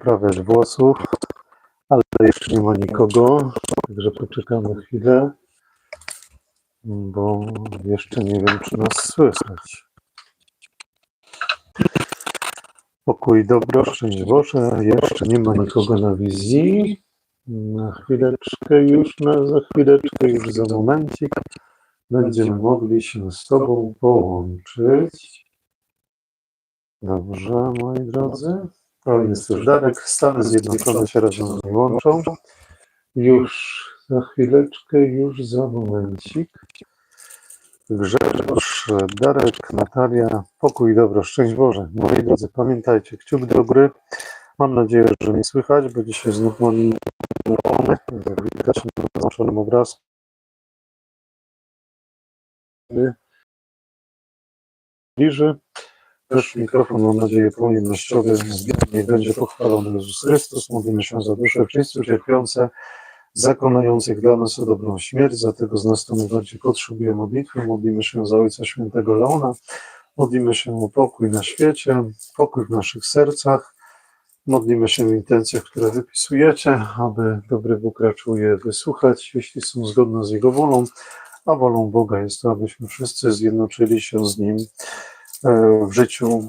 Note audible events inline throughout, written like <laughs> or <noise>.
poprawiać włosów, ale jeszcze nie ma nikogo, także poczekamy chwilę, bo jeszcze nie wiem, czy nas słychać. Pokój dobro, szczęść Boże, jeszcze nie ma nikogo na wizji. Na chwileczkę już, na, za chwileczkę, już za momencik będziemy mogli się z Tobą połączyć. Dobrze, moi drodzy. To jest już Darek. Stany Zjednoczone się razem z nami łączą. Już za chwileczkę, już za momencik. Grzegorz, Darek, Natalia, pokój, dobro, szczęść Boże. Moi drodzy, pamiętajcie, kciuk do góry. Mam nadzieję, że mnie słychać, bo dzisiaj znów mam. Jak widać na zaznaczonym obrazku. Bliży. Też mikrofon, mam nadzieję, pojemnościowy. Niech będzie pochwalony Jezus Chrystus. Modlimy się za dusze wszyscy cierpiące, zakonających dla nas o dobrą śmierć, za tego z nas, kto najbardziej potrzebuje modlitwy. Modlimy się za Ojca Świętego Leona. Modlimy się o pokój na świecie, pokój w naszych sercach. Modlimy się w intencjach, które wypisujecie, aby dobry Bóg raczył je wysłuchać, jeśli są zgodne z Jego wolą, a wolą Boga jest to, abyśmy wszyscy zjednoczyli się z Nim w życiu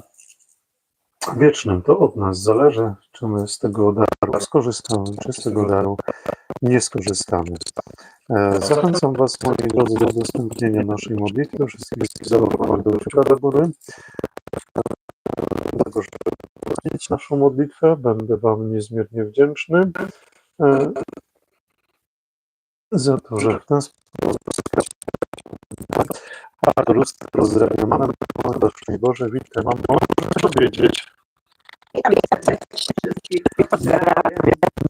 wiecznym. To od nas zależy, czy my z tego daru skorzystamy, czy z tego daru nie skorzystamy. E, Zachęcam Was, moi drodzy, do udostępnienia naszej modlitwy. Wszystkich zawołanych do do góry. Dlatego, żeby wzmocnić naszą modlitwę, będę Wam niezmiernie wdzięczny e, za to, że w ten sposób a lustro pozdrawiam mamę, mamę, szczęść Boże, witam, mam możesz powiedzieć. Witam wszystkich. Pozdrawiam.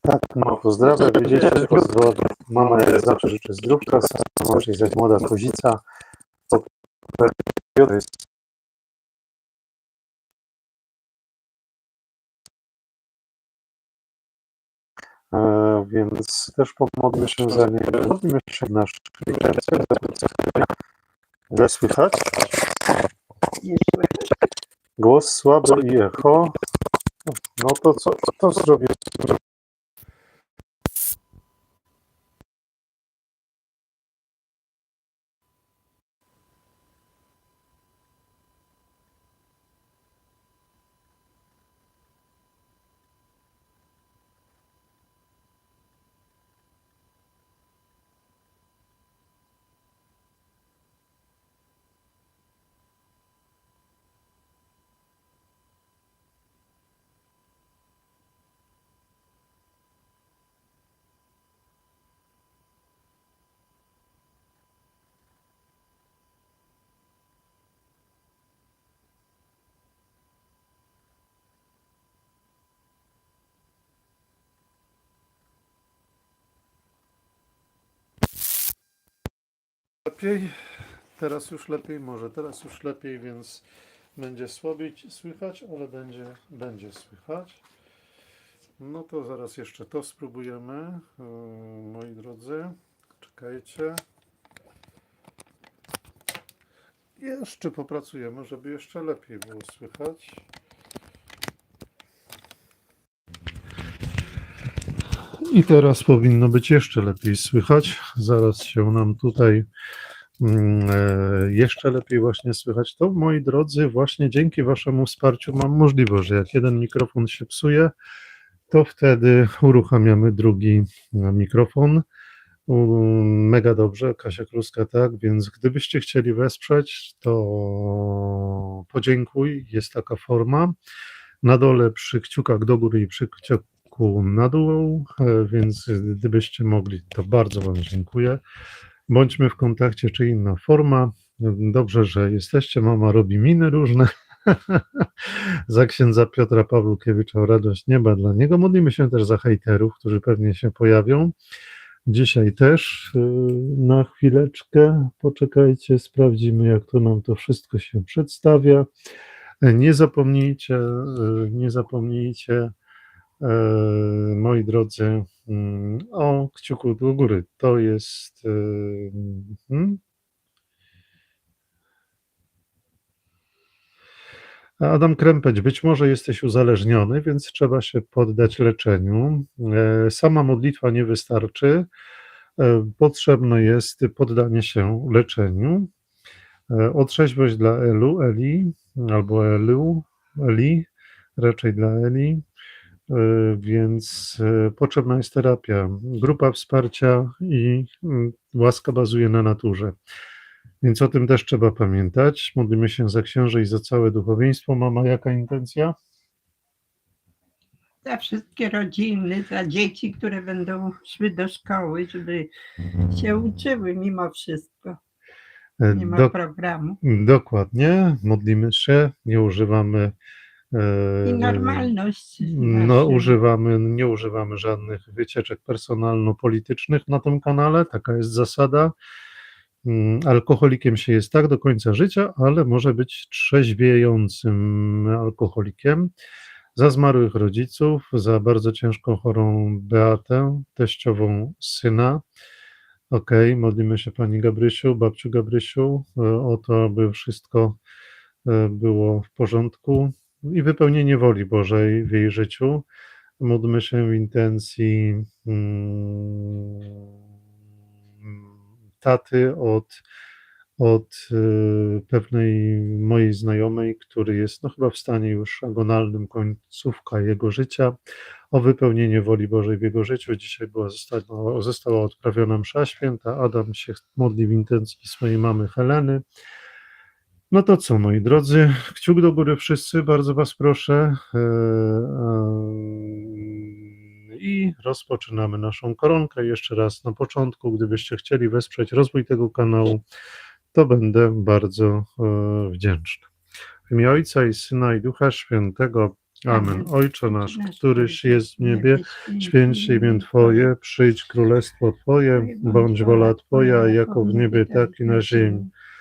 Tak, no pozdrawiam, widzicie, pozdrowię. Mama jak zawsze życzy zdrówka, sama jest młoda kozica. To jest E, więc też pomodlmy się za nie. Modlimy się w Źle słychać? Głos słaby i echo. No to co to zrobię? Lepiej. Teraz już lepiej, może teraz już lepiej, więc będzie słabiej słychać, ale będzie, będzie słychać. No to zaraz jeszcze to spróbujemy, moi drodzy. Czekajcie. Jeszcze popracujemy, żeby jeszcze lepiej było słychać. I teraz powinno być jeszcze lepiej słychać. Zaraz się nam tutaj mm, e, jeszcze lepiej właśnie słychać. To moi drodzy, właśnie dzięki Waszemu wsparciu mam możliwość, że jak jeden mikrofon się psuje, to wtedy uruchamiamy drugi e, mikrofon. Mega dobrze, Kasia Kruska, tak, więc gdybyście chcieli wesprzeć, to podziękuj, jest taka forma. Na dole przy kciukach do góry i przy na dół, e, więc gdybyście mogli, to bardzo Wam dziękuję. Bądźmy w kontakcie, czy inna forma. Dobrze, że jesteście. Mama robi miny różne. <laughs> za księdza Piotra Pawłukiewicza o radość nieba dla niego. Modlimy się też za hejterów, którzy pewnie się pojawią. Dzisiaj też y, na chwileczkę poczekajcie, sprawdzimy, jak to nam to wszystko się przedstawia. Nie zapomnijcie, nie zapomnijcie, moi drodzy, mm, o kciuku do góry. To jest. mhm. Adam Krępeć, być może jesteś uzależniony, więc trzeba się poddać leczeniu. E, Sama modlitwa nie wystarczy. E, Potrzebne jest poddanie się leczeniu. E, Otrzeźwość dla Elu, Eli, albo Elu, Eli, raczej dla Eli, więc e, potrzebna jest terapia, grupa wsparcia i mm, łaska bazuje na naturze. Więc o tym też trzeba pamiętać. Modlimy się za księży i za całe duchowieństwo. Mama, jaka intencja? Za wszystkie rodziny, za dzieci, które będą szły do szkoły, żeby się uczyły mimo wszystko. E, Nie ma Do, programu. dokładnie, modlimy się, nie używamy. E, I normalność. No, używamy, nie używamy żadnych wycieczek personalno-politycznych na tym kanale, taka jest zasada. Mm, Alkoholikiem się jest tak do końca życia, ale może być trzeźwiejącym alkoholikiem. Za zmarłych rodziców, za bardzo ciężko chorą Beatę, teściową syna. Okej, modlimy się Pani Gabrysiu, babciu Gabrysiu, e, o to, aby wszystko e, było w porządku i wypełnienie woli Bożej w jej życiu. Módlmy się w intencji mm, taty od, od y, pewnej mojej znajomej, który jest no, chyba w stanie już agonalnym, końcówka jego życia, o wypełnienie woli Bożej w jego życiu. Dzisiaj była, została, została odprawiona msza święta. Adam się modli w intencji swojej mamy Heleny. No to co, moi drodzy, kciuk do góry wszyscy, bardzo Was proszę. E, e, I rozpoczynamy naszą koronkę. Jeszcze raz na początku, gdybyście chcieli wesprzeć rozwój tego kanału, to będę bardzo e, wdzięczny. W imię Ojca i Syna i Ducha Świętego. Amen. Ojcze nasz, któryś jest w niebie, święć imię Twoje, przyjdź królestwo Twoje, bądź wola Twoja, jako w niebie, tak i na ziemi.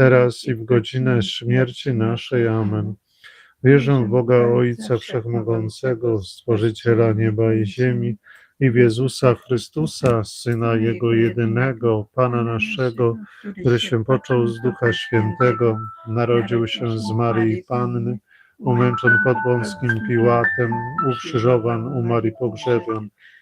teraz i w godzinę śmierci naszej. Amen. Wierzę w Boga Ojca Wszechmogącego, Stworzyciela nieba i ziemi i w Jezusa Chrystusa, Syna Jego jedynego, Pana naszego, który się począł z Ducha Świętego, narodził się z Maryi Panny, umęczon pod wąskim Piłatem, ukrzyżowan, umarł i pogrzebion,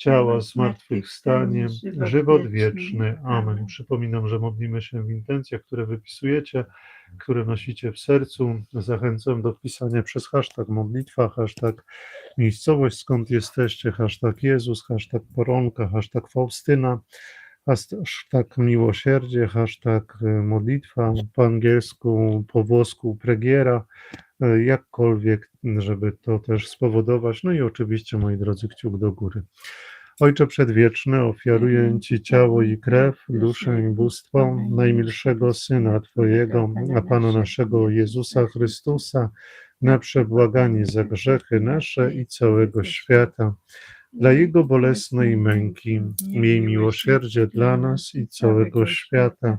ciała zmartwychwstanie, żywot wieczny. Amen. Przypominam, że modlimy się w intencjach, które wypisujecie, które nosicie w sercu. Zachęcam do pisania przez hashtag modlitwa, hashtag miejscowość, skąd jesteście, hashtag Jezus, hashtag poronka, hashtag Faustyna, hashtag miłosierdzie, hashtag e, modlitwa, po angielsku, po włosku pregiera, jakkolwiek, żeby to też spowodować. No i oczywiście, moi drodzy, kciuk do góry. Ojcze Przedwieczny, ofiaruję Ci ciało i krew, duszę i bóstwo najmilszego Syna Twojego, a Pana naszego Jezusa Chrystusa, na przebłaganie za grzechy nasze i całego świata. Dla Jego bolesnej męki miej miłosierdzie dla nas i całego świata.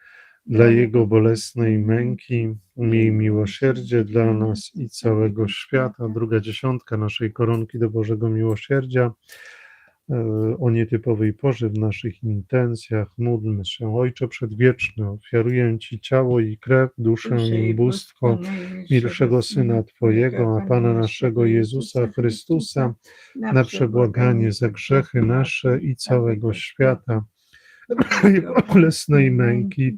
dla Jego bolesnej męki, miej miłosierdzie dla nas i całego świata. Druga dziesiątka naszej koronki do Bożego Miłosierdzia. E, O nietypowej porze w naszych intencjach módlmy się. Ojcze Przedwieczny, ofiaruję Ci ciało i krew, duszę i bóstwo milszego Syna Twojego, a Pana naszego Jezusa Chrystusa, na przebłaganie za grzechy nasze i całego świata. Jego bolesnej męki,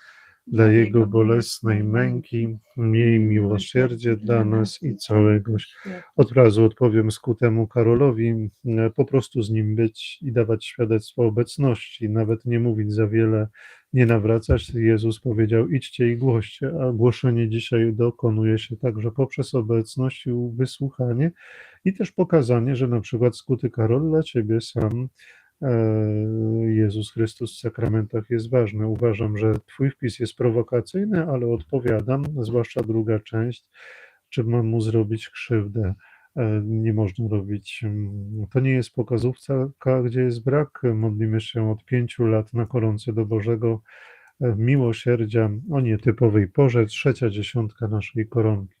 dla Jego bolesnej męki, miej miłosierdzie dla nas i całego. Od razu odpowiem skutemu Karolowi, e, po prostu z nim być i dawać świadectwo obecności, nawet nie mówić za wiele, nie nawracać. Jezus powiedział: idźcie i głoście, a głoszenie dzisiaj dokonuje się także poprzez obecność i wysłuchanie i też pokazanie, że na przykład skuty Karol dla ciebie sam Jezus Chrystus w sakramentach jest ważny. Uważam, że Twój wpis jest prowokacyjny, ale odpowiadam, zwłaszcza druga część, czy mam mu zrobić krzywdę. E, Nie można robić. mm, To nie jest pokazówka, gdzie jest brak. Modlimy się od pięciu lat na koronce do Bożego e, miłosierdzia o nietypowej porze, trzecia dziesiątka naszej koronki.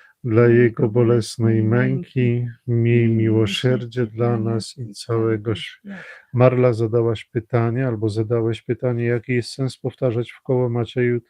Dla Jego bolesnej męki miej miłosierdzie dla nas i całego świata. Marla zadałaś pytanie, albo zadałeś pytanie, jaki jest sens powtarzać w koło Macieju